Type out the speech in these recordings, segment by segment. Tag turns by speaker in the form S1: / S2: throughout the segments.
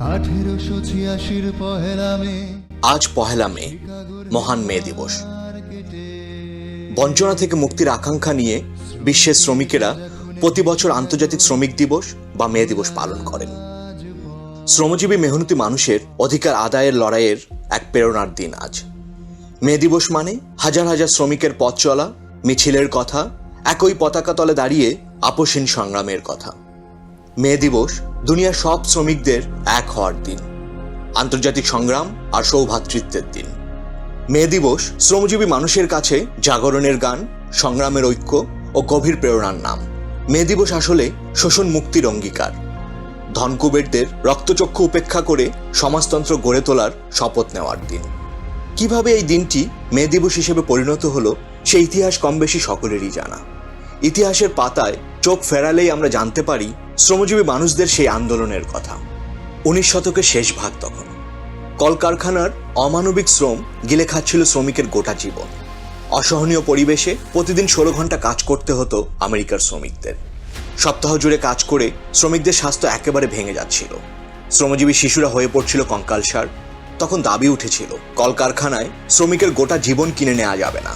S1: আঠেরোশো ছিয়াশির পহেলা মে।
S2: আজ পহেলা মে, মহান মে দিবস। বঞ্চনা থেকে মুক্তির আকাঙ্ক্ষা নিয়ে বিশ্বের শ্রমিকেরা প্রতি বছর আন্তর্জাতিক শ্রমিক দিবস বা মে দিবস পালন করেন। শ্রমজীবী মেহনতি মানুষের অধিকার আদায়ের লড়াইয়ের এক প্রেরণার দিন আজ। মে দিবস মানে হাজার হাজার শ্রমিকের পথ চলা, মিছিলের কথা, একই পতাকা তলে দাঁড়িয়ে আপোষহীন সংগ্রামের কথা। মে দিবস দুনিয়ার সব শ্রমিকদের এক হওয়ার দিন, আন্তর্জাতিক সংগ্রাম আর সৌভাতৃত্বের দিন। মে দিবস শ্রমজীবী মানুষের কাছে জাগরণের গান, সংগ্রামের ঐক্য ও গভীর প্রেরণার নাম। মে দিবস আসলে শোষণ মুক্তির অঙ্গীকার। ধনকুবেরদের রক্তচক্ষু উপেক্ষা করে সমাজতন্ত্র গড়ে তোলার শপথ নেওয়ার দিন। কীভাবে এই দিনটি মে দিবস হিসেবে পরিণত হলো সেই ইতিহাস কম বেশি সকলেরই জানা। ইতিহাসের পাতায় চোখ ফেরালেই আমরা জানতে পারি শ্রমজীবী মানুষদের সেই আন্দোলনের কথা। উনিশ শতকের শেষ ভাগ তখন। কলকারখানার অমানবিক শ্রম গিলে খাচ্ছিল শ্রমিকের গোটা জীবন। অসহনীয় পরিবেশে প্রতিদিন ষোলো ঘণ্টা কাজ করতে হতো আমেরিকার শ্রমিকদের। সপ্তাহ জুড়ে কাজ করে শ্রমিকদের স্বাস্থ্য একেবারে ভেঙে যাচ্ছিল। শ্রমজীবী শিশুরা হয়ে পড়ছিল কঙ্কালসার তখন দাবি উঠেছিল, কলকারখানায় শ্রমিকের গোটা জীবন কিনে নেওয়া যাবে না।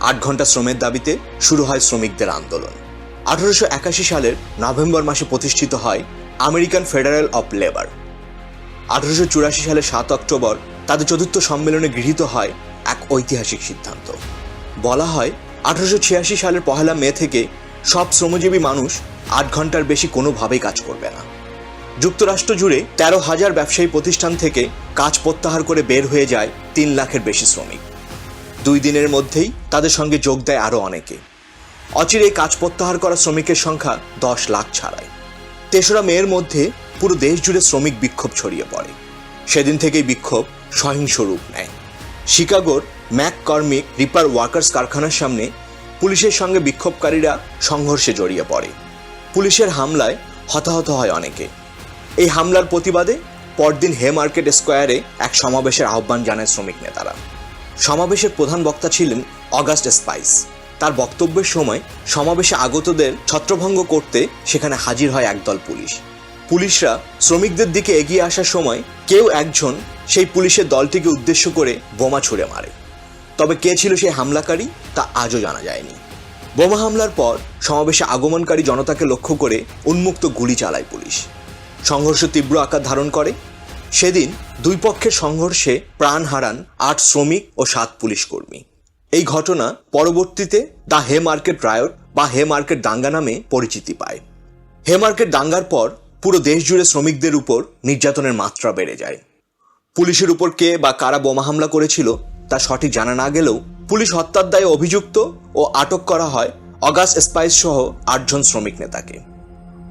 S2: আট ঘণ্টা শ্রমের দাবিতে শুরু হয় শ্রমিকদের আন্দোলন। আঠারোশো একাশি সালের নভেম্বর মাসে প্রতিষ্ঠিত হয় আমেরিকান ফেডারেল অফ লেবার। আঠারোশো চুরাশি সালের সাত অক্টোবর তাদের চতুর্থ সম্মেলনে গৃহীত হয় এক ঐতিহাসিক সিদ্ধান্ত। বলা হয়, আঠারোশো ছিয়াশি সালের পহেলা মে থেকে সব শ্রমজীবী মানুষ আট ঘণ্টার বেশি কোনোভাবেই কাজ করবে না। যুক্তরাষ্ট্র জুড়ে তেরো হাজার ব্যবসায়ী প্রতিষ্ঠান থেকে কাজ প্রত্যাহার করে বের হয়ে যায় তিন লাখের বেশি শ্রমিক। দুই দিনের মধ্যেই তাদের সঙ্গে যোগ দেয় আরও অনেকে। অচিরেই কাজ প্রত্যাহার করা শ্রমিকের সংখ্যা দশ লাখ ছাড়ায় তেসরা মেয়ের মধ্যে পুরো দেশ জুড়ে শ্রমিক বিক্ষোভ ছড়িয়ে পড়ে। সেদিন থেকেই বিক্ষোভ সহিংস রূপ নেয়। শিকাগোর ম্যাক কর্মিক রিপার ওয়ার্কার্স কারখানার সামনে পুলিশের সঙ্গে বিক্ষোভকারীরা সংঘর্ষে জড়িয়ে পড়ে। পুলিশের হামলায় হতাহত হয় অনেকে। এই হামলার প্রতিবাদে পরদিন হে মার্কেট স্কোয়ারে এক সমাবেশের আহ্বান জানায় শ্রমিক নেতারা। সমাবেশের প্রধান বক্তা ছিলেন অগাস্ট স্পাইস। তার বক্তব্যের সময় সমাবেশে আগতদের ছত্রভঙ্গ করতে সেখানে হাজির হয় একদল পুলিশ। পুলিশরা শ্রমিকদের দিকে এগিয়ে আসার সময় কেউ একজন সেই পুলিশের দলটিকে উদ্দেশ্য করে বোমা ছুড়ে মারে। তবে কে ছিল সেই হামলাকারী তা আজও জানা যায়নি। বোমা হামলার পর সমাবেশে আগমনকারী জনতাকে লক্ষ্য করে উন্মুক্ত গুলি চালায় পুলিশ। সংঘর্ষ তীব্র আকার ধারণ করে। সেদিন দুই পক্ষের সংঘর্ষে প্রাণ হারান আট শ্রমিক ও সাত পুলিশ কর্মী এই ঘটনা পরবর্তীতে দ্য হে মার্কেট রায়ট বা হে মার্কেট দাঙ্গা নামে পরিচিতি পায়। হে মার্কেট দাঙ্গার পর পুরো দেশ জুড়ে শ্রমিকদের উপর নির্যাতনের মাত্রা বেড়ে যায়। পুলিশের উপর কে বা কারা বোমা হামলা করেছিল তা সঠিক জানা না গেলেও পুলিশ হত্যার দায়ে অভিযুক্ত ও আটক করা হয় অগাস্ট স্পাইস সহ আটজন শ্রমিক নেতাকে।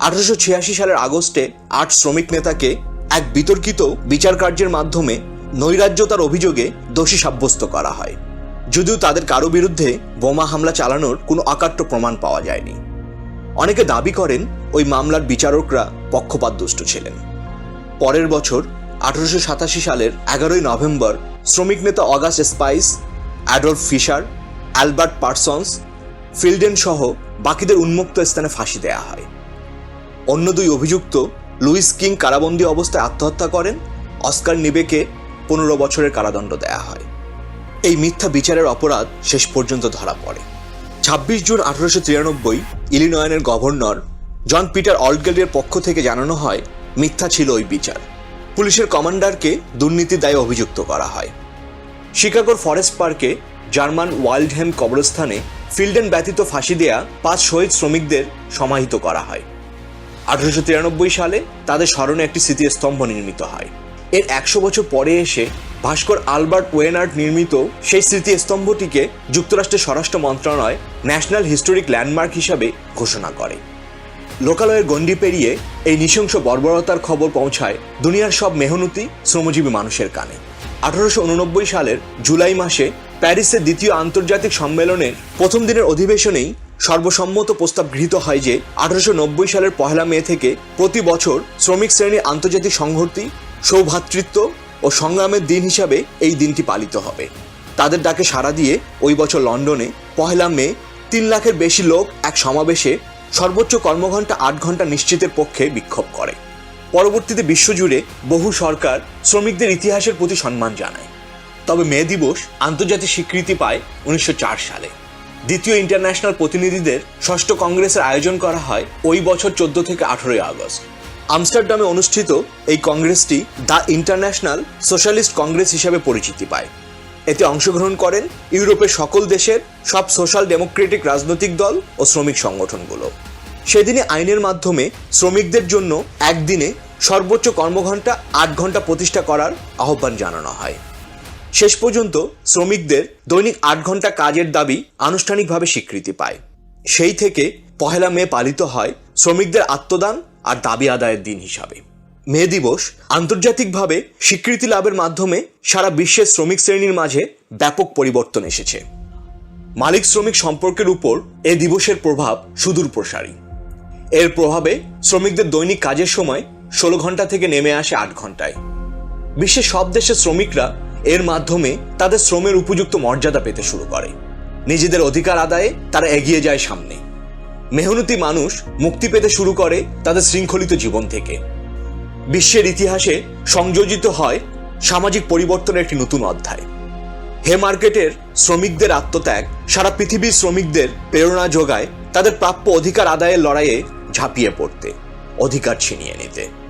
S2: আঠারোশো ছিয়াশি সালের আগস্টে আট শ্রমিক নেতাকে এক বিতর্কিত বিচার কার্যের মাধ্যমে নৈরাজ্যতার অভিযোগে দোষী সাব্যস্ত করা হয়। যদিও তাদের কারও বিরুদ্ধে বোমা হামলা চালানোর কোনো অকাট্য প্রমাণ পাওয়া যায়নি। অনেকে দাবি করেন ওই মামলার বিচারকরা পক্ষপাতদুষ্ট ছিলেন। পরের বছর, আঠারোশো সাতাশি সালের এগারোই নভেম্বর, শ্রমিক নেতা August Spies, Adolph Fischer, Albert Parsons, Fielden সহ বাকিদের উন্মুক্ত স্থানে ফাঁসি দেয়া হয়। অন্য দুই অভিযুক্ত লুইস কিং কারাবন্দী অবস্থায় আত্মহত্যা করেন। অস্কার নিবেকে পনেরো বছরের কারাদণ্ড দেয়া হয়। এই মিথ্যা বিচারের অপরাধ শেষ পর্যন্ত ধরা পড়ে। ছাব্বিশ জুন আঠারোশো তিরানব্বই ইলিনয়নের গভর্নর জন পিটার অলগেলের পক্ষ থেকে জানানো হয়, মিথ্যা ছিল ওই বিচার। পুলিশের কমান্ডারকে দুর্নীতির দায়ে অভিযুক্ত করা হয়। শিকাগোর ফরেস্ট পার্কে জার্মান ওয়াইল্ডহ্যাম কবরস্থানে ফিল্ডেন ব্যতীত ফাঁসি দেয়া পাঁচ শহীদ শ্রমিকদের সমাহিত করা হয়। আঠারোশো তিরানব্বই সালে তাদের স্মরণে একটি স্মৃতিস্তম্ভ নির্মিত হয়। এর একশো বছর পরে এসে ভাস্কর আলবার্ট ওয়েনার্ড নির্মিত সেই স্মৃতিস্তম্ভটিকে যুক্তরাষ্ট্রের স্বরাষ্ট্র মন্ত্রণালয় ন্যাশনাল হিস্টোরিক ল্যান্ডমার্ক হিসাবে ঘোষণা করে। লোকালয়ের গণ্ডি পেরিয়ে এই নৃশংস বর্বরতার খবর পৌঁছায় দুনিয়ার সব মেহনতি, শ্রমজীবী মানুষের কানে। আঠারোশো উননব্বই সালের জুলাই মাসে প্যারিসের দ্বিতীয় আন্তর্জাতিক সম্মেলনের প্রথম দিনের অধিবেশনেই সর্বসম্মত প্রস্তাব গৃহীত হয় যে, আঠারোশো নব্বই সালের পহেলা মে থেকে প্রতি বছর শ্রমিক শ্রেণির আন্তর্জাতিক সংহতি সৌভ্রাতৃত্ব ও সংগ্রামের দিন হিসাবে এই দিনটি পালিত হবে। তাদের ডাকে সাড়া দিয়ে ওই বছর লন্ডনে পহেলা মে তিন লাখের বেশি লোক এক সমাবেশে সর্বোচ্চ কর্মঘণ্টা আট ঘণ্টা নিশ্চিতের পক্ষে বিক্ষোভ করে। পরবর্তীতে বিশ্বজুড়ে বহু সরকার শ্রমিকদের ইতিহাসের প্রতি সম্মান জানায়। তবে মে দিবস আন্তর্জাতিক স্বীকৃতি পায় উনিশশো চার সালে। দ্বিতীয় ইন্টারন্যাশনাল প্রতিনিধিদের ষষ্ঠ কংগ্রেসের আয়োজন করা হয় ওই বছর চোদ্দ থেকে আঠেরোই আগস্ট। আমস্টারডামে অনুষ্ঠিত এই কংগ্রেসটি দ্য ইন্টারন্যাশনাল সোশ্যালিস্ট কংগ্রেস হিসেবে পরিচিতি পায়। এতে অংশগ্রহণ করেন ইউরোপের সকল দেশের সব সোশ্যাল ডেমোক্রেটিক রাজনৈতিক দল ও শ্রমিক সংগঠনগুলো। সেদিনে আইনের মাধ্যমে শ্রমিকদের জন্য একদিনে সর্বোচ্চ কর্মঘণ্টা আট ঘণ্টা প্রতিষ্ঠা করার আহ্বান জানানো হয়। শেষ পর্যন্ত শ্রমিকদের দৈনিক আট ঘণ্টা কাজের দাবি আনুষ্ঠানিকভাবে স্বীকৃতি পায়। সেই থেকে পহেলা মে পালিত হয় শ্রমিকদের আত্মদান আর দাবি আদায়ের দিন হিসাবে। মে দিবস আন্তর্জাতিকভাবে স্বীকৃতি লাভের মাধ্যমে সারা বিশ্বের শ্রমিক শ্রেণির মাঝে ব্যাপক পরিবর্তন এসেছে। মালিক শ্রমিক সম্পর্কের উপর এ দিবসের প্রভাব সুদূর প্রসারী। এর প্রভাবে শ্রমিকদের দৈনিক কাজের সময় ষোলো ঘণ্টা থেকে নেমে আসে আট ঘন্টায়। বিশ্বের সব দেশের শ্রমিকরা এর মাধ্যমে তাদের শ্রমের উপযুক্ত মর্যাদা পেতে শুরু করে। নিজেদের অধিকার আদায়ে তারা এগিয়ে যায় সামনে। মেহনতি মানুষ মুক্তি পেতে শুরু করে তাদের শৃঙ্খলিত জীবন থেকে। বিশ্বের ইতিহাসে সংযোজিত হয় সামাজিক পরিবর্তনের একটি নতুন অধ্যায়। হে মার্কেটের শ্রমিকদের আত্মত্যাগ সারা পৃথিবীর শ্রমিকদের প্রেরণা যোগায় তাদের প্রাপ্য অধিকার আদায়ের লড়াইয়ে ঝাঁপিয়ে পড়তে, অধিকার ছিনিয়ে নিতে।